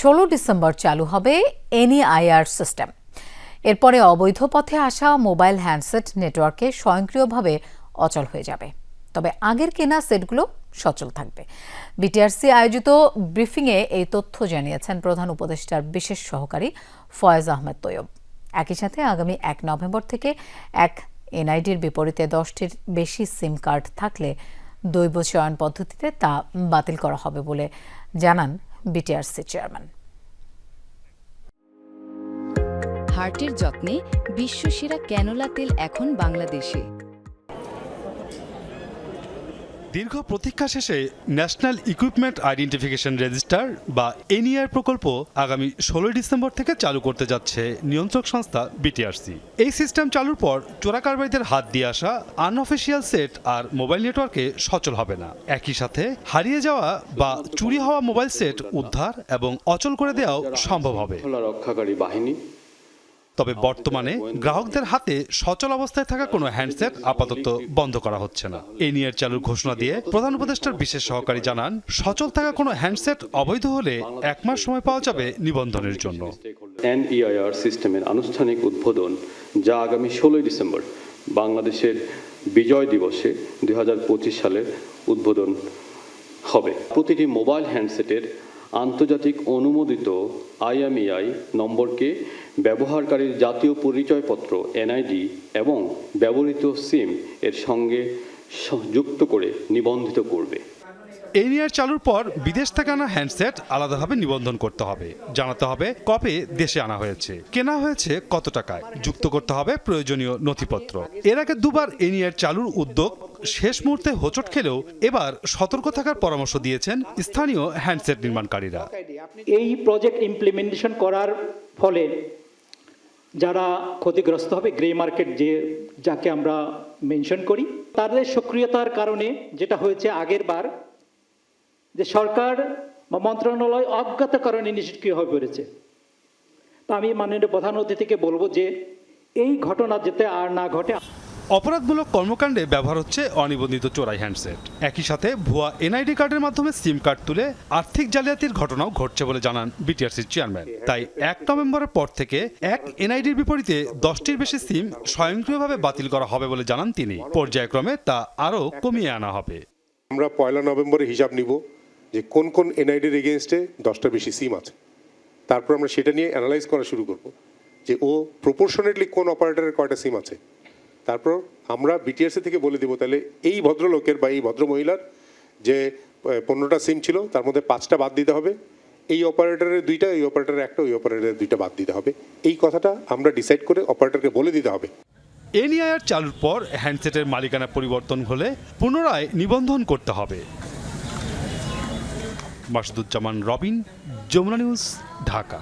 ষোলো ডিসেম্বর চালু হবে এনইআইআর সিস্টেম। এরপরে অবৈধ পথে আসা মোবাইল হ্যান্ডসেট নেটওয়ার্কে স্বয়ংক্রিয়ভাবে অচল হয়ে যাবে। তবে আগের কেনা সেটগুলো সচল থাকবে। বিটিআরসি আয়োজিত ব্রিফিংয়ে এই তথ্য জানিয়েছেন প্রধান উপদেষ্টার বিশেষ সহকারী ফয়েজ আহমেদ তৈয়ব। একই সাথে আগামী এক নভেম্বর থেকে এক এনআইডির বিপরীতে দশটির বেশি সিম কার্ড থাকলে দৈব চয়ন পদ্ধতিতে তা বাতিল করা হবে বলে জানান বিটিআরসি চেয়ারম্যান। হার্টের যত্নে বিশ্বসেরা ক্যানোলা তেল এখন বাংলাদেশে। দীর্ঘ প্রতীক্ষা শেষে ন্যাশনাল ইকুইপমেন্ট আইডেন্টিফিকেশন রেজিস্টার বা এনইআর প্রকল্প আগামী ষোলোই ডিসেম্বর থেকে চালু করতে যাচ্ছে নিয়ন্ত্রক সংস্থা বিটিআরসি। এই সিস্টেম চালুর পর চোরাকারবারিদের হাত দিয়ে আসা আনঅফিসিয়াল সেট আর মোবাইল নেটওয়ার্কে সচল হবে না। একই সাথে হারিয়ে যাওয়া বা চুরি হওয়া মোবাইল সেট উদ্ধার এবং অচল করে দেওয়াও সম্ভব হবে। রক্ষাকারী বাহিনী তবে বর্তমানে গ্রাহকদের হাতে সচল অবস্থায় থাকা কোনো হ্যান্ডসেট আপাতত বন্ধ করা হচ্ছে না। এই নিয়ে চালুর ঘোষণা দিয়ে প্রধান উপদেষ্টার বিশেষ সহকারী জানান, সচল থাকা কোনো হ্যান্ডসেট অবৈধ হলে এক মাস সময় পাওয়া যাবে নিবন্ধনের জন্য। এনইআইআর সিস্টেমের আনুষ্ঠানিক উদ্বোধন যা আগামী ষোলোই ডিসেম্বর বাংলাদেশের বিজয় দিবসে দুই সালে উদ্বোধন হবে। প্রতিটি মোবাইল হ্যান্ডসেটের আন্তর্জাতিক অনুমোদিত আইএমইআই নম্বরকে ব্যবহারকারীর জাতীয় পরিচয়পত্র, এনআইডি এবং ব্যবহৃত সিম এর সঙ্গে যুক্ত করে নিবন্ধিত করবে। নিয়ে চালুর পর বিদেশ থেকে আনা হ্যান্ডসেট আলাদাভাবে নিবন্ধন করতে হবে। জানাতে হবে কবে দেশে আনা হয়েছে, কেনা হয়েছে কত টাকায়, যুক্ত করতে হবে প্রয়োজনীয় নথিপত্র। এর আগে দুবার এনিয়ার চালুর উদ্যোগ শেষ মুহূর্তে হোঁচট খেলেও এবার সতর্ক থাকার পরামর্শ দিয়েছেন স্থানীয় হ্যান্ডসেট নির্মাণকারীরা। এই প্রজেক্ট ইমপ্লিমেন্টেশন করার ফলে যারা ক্ষতিগ্রস্ত হবে গ্রে মার্কেট যে, যাকে আমরা মেনশন করি, তাদের সক্রিয়তার কারণে যেটা হয়েছে আগের বার, যে সরকার বা মন্ত্রণালয় অজ্ঞাত কারণে নিষ্ক্রিয় হয়ে পড়েছে। তা আমি মাননীয় প্রধান অতিথিকে বলব যে, এই ঘটনা যেতে আর না ঘটে অপরাধমূলক কর্মকাণ্ডে ব্যবহার হচ্ছে অনিবন্ধিত চোরাই হ্যান্ডসেট। একই সাথে ভুয়া এনআইডি কার্ডের মাধ্যমে সিম কার্ড তুলে আর্থিক জালিয়াতির ঘটনাও ঘটছে বলে জানান বিটিআরসির চেয়ারম্যান। তাই এক নভেম্বরের পর থেকে এক এনআইডির বিপরীতে দশটির বেশি সিম স্বয়ংক্রিয়ভাবে বাতিল করা হবে বলে জানান তিনি। পর্যায়ক্রমে তা আরও কমিয়ে আনা হবে। আমরা পয়লা নভেম্বরে হিসাব নিব যে কোন কোন এনআইডির এগেনস্টে দশটার বেশি সিম আছে। তারপর আমরা সেটা নিয়ে অ্যানালাইজ করা শুরু করব যে ও প্রপোর্শনেটলি কোন অপারেটরের কয়টা সিম আছে। তারপর আমরা বিটিআরসি থেকে বলে দিব, তাহলে এই ভদ্রলোকের বা এই ভদ্রমহিলার যে পনেরোটা সিম ছিল, তার মধ্যে পাঁচটা বাদ দিতে হবে। এই অপারেটরের দুইটা, এই অপারেটরের একটা, ওই অপারেটরের দুইটা বাদ দিতে হবে। এই কথাটা আমরা ডিসাইড করে অপারেটরকে বলে দিতে হবে। এনআইআর চালুর পর হ্যান্ডসেটের মালিকানা পরিবর্তন হলে পুনরায় নিবন্ধন করতে হবে। মাসুদুজ্জামান রবিন, যমুনা নিউজ, ঢাকা।